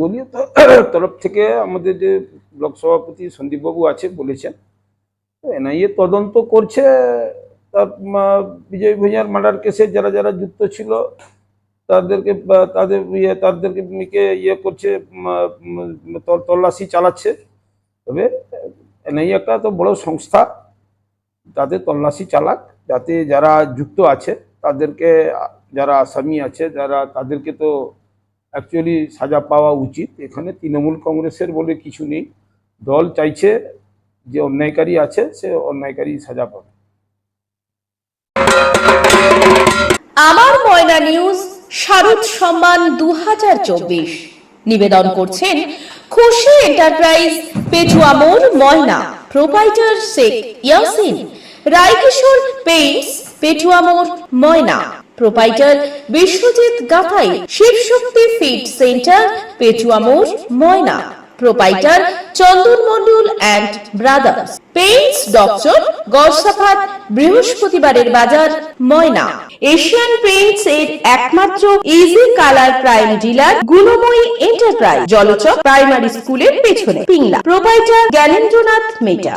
দলীয় তরফ থেকে আমাদের যে ব্লক সভাপতি সন্দীপবাবু আছে বলেছেন এনআইএ তদন্ত করছে, তার বিজয় ভূঁইয়ার মার্ডার কেসে যারা যারা যুক্ত ছিল, তাদেরকে তাদের ইয়ে তাদেরকে ইয়ে করছে তল্লাশি চালাচ্ছে। তবে এনআইএ একটা তো বড় সংস্থা, তাদের তল্লাশি চালাক, যাতে যারা যুক্ত আছে, তাদেরকে, যারা আসামি আছে, যারা তাদেরকে তো অ্যাকচুয়ালি সাজা পাওয়া উচিত। এখানে তৃণমূল কংগ্রেসের বলে কিছু নেই। দল চাইছে যে অন্যায়কারী আছে, সে অন্যায়কারী সাজা পাবে। আমার ময়না নিউজ, শারদ সম্মান দু হাজার চব্বিশ। নিবেদন করছেন খুশি এন্টারপ্রাইজ পেটুয়া মোড়, ময়না। প্রোপাইটার শেখ ইয়াসিন। রায়কিশোর পেইন্টস পেটুয়া মোড়, Moyna. Proprietor Biswajit Gathai Shivshakti fit centre Petua মোড় Moyna proprietor Chandan Mondal and brothers paints doctor Garsafat বৃহস্পতিবারের বাজার ময়না এশিয়ান পেইন্টস এর একমাত্র easy colour prime dealer Gunmoyee enterprise Jalchak primary স্কুলের পেছনে পিংলা প্রোপাইটার জ্ঞানেন্দ্রনাথ মেটা